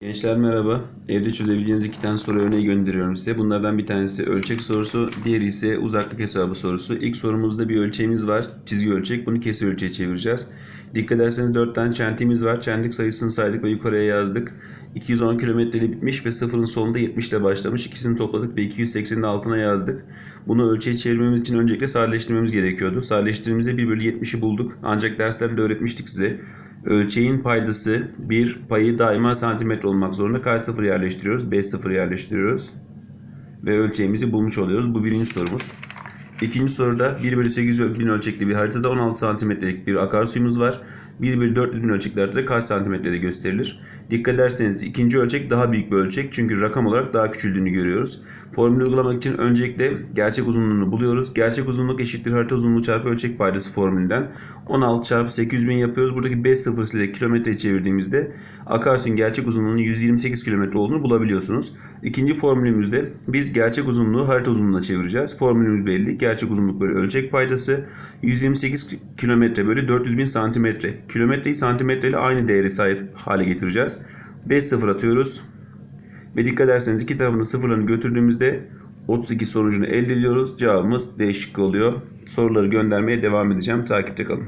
Gençler merhaba. Evde çözebileceğiniz iki tane soru örneği gönderiyorum size. Bunlardan bir tanesi ölçek sorusu, diğeri ise uzaklık hesabı sorusu. İlk sorumuzda bir ölçeğimiz var, çizgi ölçek. Bunu kesir ölçeğe çevireceğiz. Dikkat ederseniz 4 tane çentiğimiz var. Çentik sayısını saydık ve yukarıya yazdık. 210 kilometreli bitmiş ve sıfırın sonunda 70 ile başlamış. İkisini topladık ve 280'in altına yazdık. Bunu ölçeğe çevirmemiz için öncelikle sadeleştirmemiz gerekiyordu. Sadeleştirdiğimizde 1 bölü 70'i bulduk. Ancak derslerde öğretmiştik size. Ölçeğin paydası bir payı daima santimetre olmak zorunda. Kaç sıfır yerleştiriyoruz? 5 sıfır yerleştiriyoruz. Ve ölçeğimizi bulmuş oluyoruz. Bu birinci sorumuz. İkinci soruda 1 bölü 800 bin ölçekli bir haritada 16 santimetrelik bir akarsuyumuz var. 1 bölü 400 bin ölçekli haritada kaç santimetrede gösterilir? Dikkat ederseniz ikinci ölçek daha büyük bir ölçek. Çünkü rakam olarak daha küçüldüğünü görüyoruz. Formülü uygulamak için öncelikle gerçek uzunluğunu buluyoruz. Gerçek uzunluk eşittir harita uzunluğu çarpı ölçek paydası formülünden. 16 çarpı 800 bin yapıyoruz. Buradaki 5 sıfır ile kilometre çevirdiğimizde akarsuyun gerçek uzunluğunun 128 kilometre olduğunu bulabiliyorsunuz. İkinci formülümüzde biz gerçek uzunluğu harita uzunluğuna çevireceğiz. Formülümüz belli. Gerçek uzunluk bölü ölçek paydası 128 kilometre bölü 400 bin santimetre. Kilometreyi santimetre ile aynı değeri sahip hale getireceğiz. 5 sıfır atıyoruz. Ve dikkat ederseniz iki tarafında sıfırlarını götürdüğümüzde 32 sonucunu elde ediyoruz. Cevabımız D şıkkı oluyor. Soruları göndermeye devam edeceğim. Takipte kalın.